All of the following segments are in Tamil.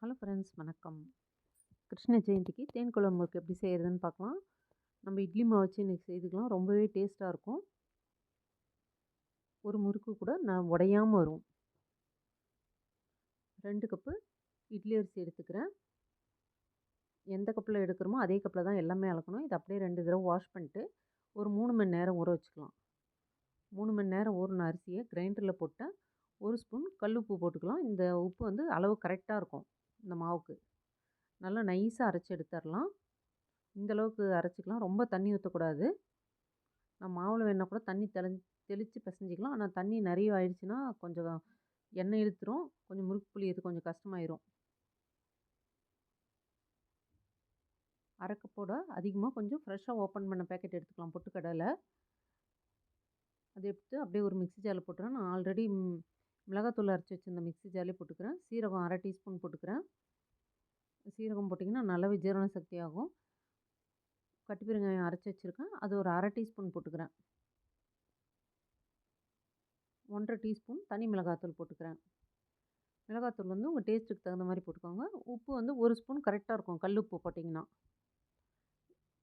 ஹலோ ஃப்ரெண்ட்ஸ் வணக்கம். கிருஷ்ண ஜெயந்திக்கு தேன் குழம்பு முறுக்கு எப்படி செய்கிறதுன்னு பார்க்கலாம். நம்ம இட்லி மாவு வச்சு இன்றைக்கி செய்துக்கலாம். ரொம்பவே டேஸ்ட்டாக இருக்கும். ஒரு முறுக்கு கூட நான் உடையாமல் வரும். ரெண்டு கப்பு இட்லி அரிசி எடுத்துக்கிறேன். எந்த கப்பில் எடுக்கிறோமோ அதே கப்பில் தான் எல்லாமே அளக்கணும். இது அப்படியே ரெண்டு தடவை வாஷ் பண்ணிட்டு ஒரு மூணு மணி நேரம் ஊற வச்சுக்கலாம். மூணு மணி நேரம் ஊறின அரிசியை கிரைண்டரில் போட்டால் ஒரு ஸ்பூன் கல் உப்பு போட்டுக்கலாம். இந்த உப்பு வந்து அளவு கரெக்டாக இருக்கும். இந்த மாவுக்கு. நல்லா நைஸாக அரைச்சி எடுத்துடலாம் இந்த அளவுக்கு அரைச்சிக்கலாம். ரொம்ப தண்ணி ஊற்றக்கூடாது நான் மாவில் வேணால் கூட தண்ணி தெளி தெளித்து பிசைஞ்சிக்கலாம். ஆனால் தண்ணி நிறைய ஆயிடுச்சுன்னா கொஞ்சம் எண்ணெய் இழுத்துரும். கொஞ்சம் முறுக்கு புளியது கொஞ்சம் கஷ்டமாயிரும். அரைக்கப்போட அதிகமாக கொஞ்சம் ஃப்ரெஷ்ஷாக ஓப்பன் பண்ண பேக்கெட் எடுத்துக்கலாம். பொட்டுக்கடலை. அதை எடுத்து அப்படியே ஒரு மிக்சி ஜாரில் போட்டுறேன் நான் ஆல்ரெடி மிளகாத்தூள் அரைச்சி வச்சுருந்த மிக்ஸி ஜாலி போட்டுக்கிறேன். சீரகம் அரை டீஸ்பூன் போட்டுக்கிறேன். சீரகம் போட்டிங்கன்னா நல்லாவே ஜீரண சக்தி ஆகும். கட்டி பெருங்காயம் அரைச்சி வச்சுருக்கேன். அது ஒரு அரை டீஸ்பூன் போட்டுக்கிறேன். ஒன்றரை டீஸ்பூன் தனி மிளகாத்தூள் போட்டுக்கிறேன். மிளகாத்தூள் வந்து உங்கள் டேஸ்ட்டுக்கு தகுந்த மாதிரி போட்டுக்கோங்க. உப்பு வந்து ஒரு ஸ்பூன் கரெக்டாக இருக்கும். கல் உப்பு போட்டிங்கன்னா.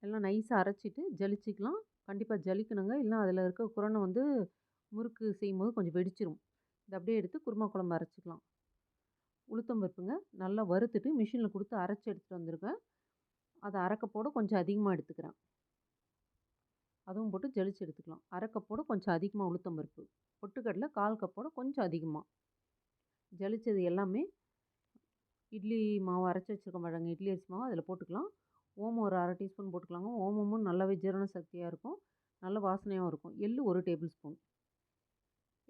எல்லாம் நைஸாக அரைச்சிட்டு ஜலிச்சிக்கலாம். கண்டிப்பாக ஜலிக்கணுங்க. இல்லைனா அதில் இருக்க குரணை வந்து முறுக்கு செய்யும்போது கொஞ்சம் வெடிச்சிரும். இதை அப்படியே எடுத்து குருமா குழம்பு அரைச்சிக்கலாம். உளுத்தம் பருப்புங்க நல்லா வறுத்துட்டு மிஷினில் கொடுத்து அரைச்சி எடுத்துகிட்டு வந்திருக்கேன். அதை அரைக்கப்போட கொஞ்சம் அதிகமாக எடுத்துக்கிறேன். அதுவும் போட்டு ஜலிச்சு எடுத்துக்கலாம். அரைக்கப்போட கொஞ்சம் அதிகமாக உளுத்தம் பருப்பு. பொட்டுக்கடலை கால் கப்போட கொஞ்சம் அதிகமாக ஜலிச்சது எல்லாமே இட்லி மாவு அரைச்சி வச்சுருக்க பழங்க இட்லி அரிசி மாவு அதில் போட்டுக்கலாம். ஓமம் ஒரு அரை டீஸ்பூன் போட்டுக்கலாங்க. ஓமமும் நல்லாவே ஜீரண சக்தியாக இருக்கும். நல்ல வாசனையாகவும் இருக்கும். எள்ளு ஒரு டேபிள் ஸ்பூன்.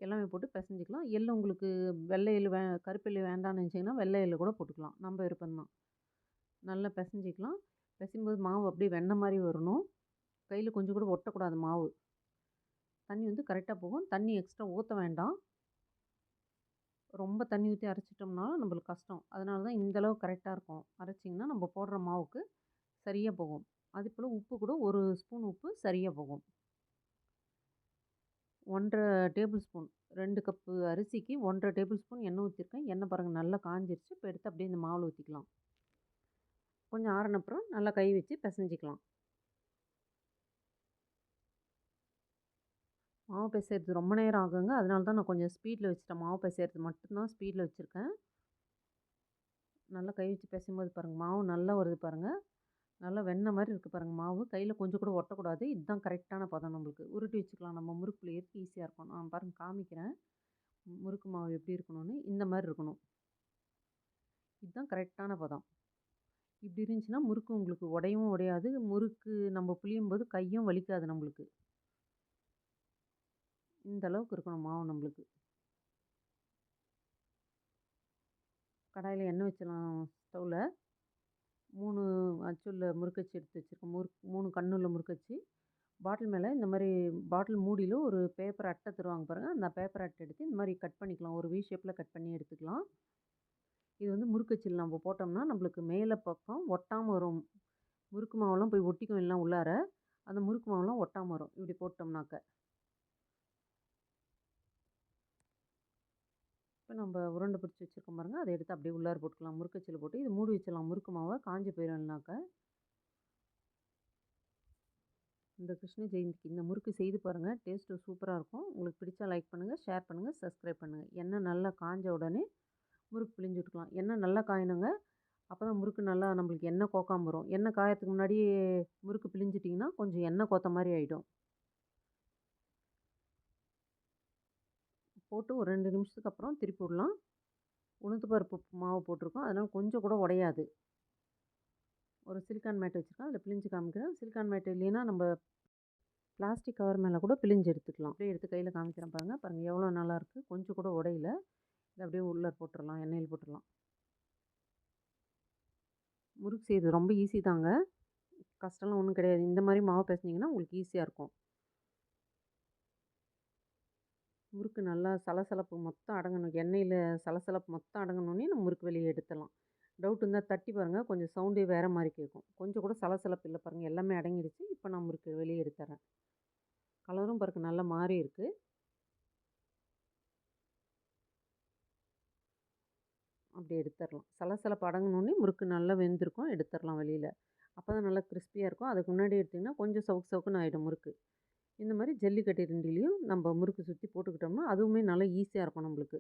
எல்லாமே போட்டு பிசைஞ்சிக்கலாம். எள்ளு உங்களுக்கு வெள்ளை எள்ளு வே கருப்பு வேண்டாம்னு நினச்சிங்கன்னா வெள்ளை எள்ளு கூட போட்டுக்கலாம். நம்ம விருப்பம்தான் நல்லா பிசைஞ்சிக்கலாம். பிசையும்போது மாவு அப்படியே வெண்ணெய் மாதிரி வரணும். கையில் கொஞ்சம் கூட ஒட்டக்கூடாது மாவு. தண்ணி வந்து கரெக்டாக போகும். தண்ணி எக்ஸ்ட்ரா ஊற்ற வேண்டாம். ரொம்ப தண்ணி ஊற்றி அரைச்சிட்டோம்னாலும் நம்மளுக்கு கஷ்டம். அதனால தான் இந்தளவு கரெக்டாக இருக்கும். அரைச்சிங்கன்னா நம்ம போடுற மாவுக்கு சரியாக போகும். அதே போல் உப்பு கூட ஒரு ஸ்பூன் உப்பு சரியாக போகும். ஒன்றரை டேபிள் ஸ்பூன் ரெண்டு கப்பு அரிசிக்கு ஒன்றரை டேபிள் ஸ்பூன் எண்ணெய் ஊற்றிருக்கேன் எண்ணெய் பாருங்கள் நல்லா காஞ்சிருச்சு. இப்போ எடுத்து அப்படியே இந்த மாவில் ஊற்றிக்கலாம் கொஞ்சம் ஆறினப்புறம் நல்லா கை வச்சு பிசைஞ்சிக்கலாம். மாவு பிசைறது ரொம்ப நேரம் ஆகுங்க. அதனால தான் நான் கொஞ்சம் ஸ்பீடில் வச்சுட்டேன். மாவு பிசைறது மட்டும்தான் ஸ்பீடில் வச்சுருக்கேன். நல்லா கை வச்சு பிசையும்போது பாருங்கள் மாவு நல்லா வருது பாருங்கள் நல்லா வெண்ணெய் மாதிரி இருக்குது பாருங்கள் மாவு. கையில் கொஞ்சம் கூட ஒட்டக்கூடாது. இதுதான் கரெக்டான பதம் நம்மளுக்கு. உருட்டி வச்சுக்கலாம். நம்ம முறுக்குல ஏற்றி ஈஸியாக இருக்கும். நான் பாருங்கள் காமிக்கிறேன். முறுக்கு மாவு எப்படி இருக்கணும்னு இந்த மாதிரி இருக்கணும். இதுதான் கரெக்டான பதம். இப்படி இருந்துச்சுன்னா முறுக்கு உங்களுக்கு உடையவும் உடையாது. முறுக்கு நம்ம புளியும் போது கையும் வலிக்காது நம்மளுக்கு. இந்த அளவுக்கு இருக்கணும் மாவு நம்மளுக்கு. கடாயில் எண்ணெய் வச்சிடலாம் ஸ்டவ்வில் மூணு அச்சுள்ள முறுக்கச்சி எடுத்து வச்சுருக்கேன் முறுக் மூணு கண்ணுள்ள முறுக்கச்சி. பாட்டில் மேலே இந்த மாதிரி பாட்டில் மூடியில் ஒரு பேப்பர் அட்டை தருவாங்க பாருங்கள் அந்த பேப்பர் அட்டை எடுத்து இந்த மாதிரி கட் பண்ணிக்கலாம். ஒரு வி ஷேப்பில் கட் பண்ணி எடுத்துக்கலாம். இது வந்து முறுக்கச்சில் நம்ம போட்டோம்னா நம்மளுக்கு மேலே பக்கம் ஒட்டாமல் வரும். முறுக்கு மாவெல்லாம் போய் ஒட்டிக்கும் எல்லாம் உள்ளார அந்த முறுக்கு மாவெல்லாம் ஒட்டாமல் வரும். இப்படி போட்டோம்னாக்க. இப்போ நம்ம உருண்டை பிடிச்சி வச்சுருக்கோம் பாருங்கள் அதை எடுத்து அப்படியே உள்ளார போட்டுக்கலாம். முறுக்கச்சில் போட்டு இது மூடி வச்சிடலாம். முறுக்கு மாவை காஞ்சி போயிடும்னாக்க. இந்த கிருஷ்ண ஜெயந்திக்கு இந்த முறுக்கு செய்து பாருங்கள் டேஸ்ட்டு சூப்பராக இருக்கும். உங்களுக்கு பிடிச்சா லைக் பண்ணுங்கள் ஷேர் பண்ணுங்கள் சப்ஸ்கிரைப் பண்ணுங்கள் எண்ணெய் நல்லா காஞ்ச உடனே முறுக்கு பிழிஞ்சு விட்டுக்கலாம். எண்ணெய் நல்லா காயணுங்க. அப்போ தான் முறுக்கு நல்லா நம்மளுக்கு எண்ணெய் கோக்காமல் வரும். எண்ணெய் காயறதுக்கு முன்னாடி முறுக்கு பிழிஞ்சிட்டிங்கன்னா கொஞ்சம் எண்ணெய் கோத்த மாதிரி ஆகிடும் போட்டு ஒரு ரெண்டு நிமிஷத்துக்கு அப்புறம் திருப்பி விடலாம். உளுந்து பருப்பு மாவு போட்டிருக்கோம். அதனால் கொஞ்சம் கூட உடையாது. ஒரு சிலிக்கான் மேட் வச்சுருக்கோம் அதில் பிழிஞ்சு காமிக்கிறேன். சிலிக்கான் மேட் இல்லைன்னா நம்ம பிளாஸ்டிக் கவர் மேலே கூட பிழிஞ்சு எடுத்துக்கலாம். அப்படியே எடுத்து கையில் காமிக்கிறேன் பாருங்கள் பாருங்கள் எவ்வளோ நல்லாயிருக்கு கொஞ்சம் கூட உடையில. இதை அப்படியே உள்ளே போட்டுடலாம் எண்ணெயில் போட்டுடலாம் முறுக்கு செய்யுது ரொம்ப ஈஸி தாங்க. கஷ்டம்லாம் ஒன்றும் கிடையாது. இந்த மாதிரி மாவு பேசுனீங்கன்னா உங்களுக்கு ஈஸியாக இருக்கும். முறுக்கு நல்லா சலசலப்பு மொத்தம் அடங்கணும். எண்ணெயில் சலசலப்பு மொத்தம் அடங்கணுன்னே நம்ம முறுக்கு வெளியே எடுத்துடலாம். டவுட் இருந்தால் தட்டி பாருங்கள் கொஞ்சம் சவுண்டே வேறு மாதிரி கேட்கும். கொஞ்சம் கூட சலசலப்பு இல்லை பாருங்கள் எல்லாமே அடங்கிடுச்சு இப்போ நான் முறுக்கு வெளியே எடுத்துறேன். கலரும் பாருங்கள் நல்லா மாறி இருக்குது அப்படி எடுத்துடலாம். சலசலப்பு அடங்கணுன்னே முறுக்கு நல்லா வெந்திருக்கும். எடுத்துடலாம் வெளியில். அப்போ தான் நல்லா கிறிஸ்பியாக இருக்கும். அதுக்கு முன்னாடி எடுத்திங்கன்னா கொஞ்சம் சவுக்கு சவுக்குன்னு ஆகிடும் முறுக்கு. இந்த மாதிரி ஜல்லிக்கட்டு ரெண்டிலையும் நம்ம முறுக்கு சுற்றி போட்டுக்கிட்டோம்னா அதுவுமே நல்லா ஈஸியாக இருக்கும் நம்மளுக்கு.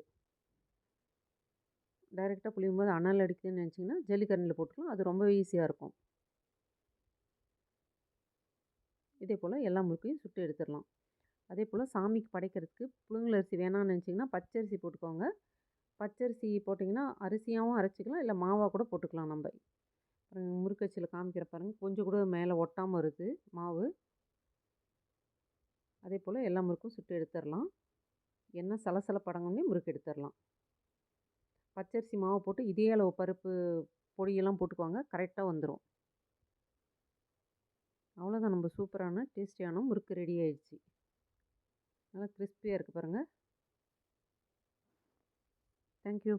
டைரெக்டாக புளியும் போது அனல் அடிக்குதுன்னு நினச்சிங்கன்னா ஜல்லிக்கரண்டில் போட்டுக்கலாம். அது ரொம்ப ஈஸியாக இருக்கும். இதே போல் எல்லா முறுக்கையும் சுட்டு எடுத்துடலாம். அதே போல் சாமிக்கு படைக்கிறதுக்கு புழுங்கல் அரிசி வேணாம்னு நினச்சிங்கன்னா பச்சரிசி போட்டுக்கோங்க. பச்சரிசி போட்டிங்கன்னா அரிசியாகவும் அரைச்சிக்கலாம். இல்லை மாவாக கூட போட்டுக்கலாம் நம்ம. முறுக்கச்சியில் காமிக்கிற பாருங்கள் கொஞ்சம் கூட மேலே ஒட்டாமல் வருது மாவு. அதே போல் எல்லா முறுக்கும் சுட்டு எடுத்துடலாம் எண்ணெய் சலசலப்படங்கன்னே முறுக்கு எடுத்துடலாம் பச்சரிசி மாவு போட்டு இதே அளவு பருப்பு பொடியெல்லாம் போட்டுக்குவாங்க கரெக்டாக வந்துடும் அவ்வளோதான் நம்ம சூப்பரான டேஸ்டியான முறுக்கு ரெடி ஆயிடுச்சு. நல்லா கிறிஸ்பியாக இருக்குது பாருங்கள் தேங்க்யூ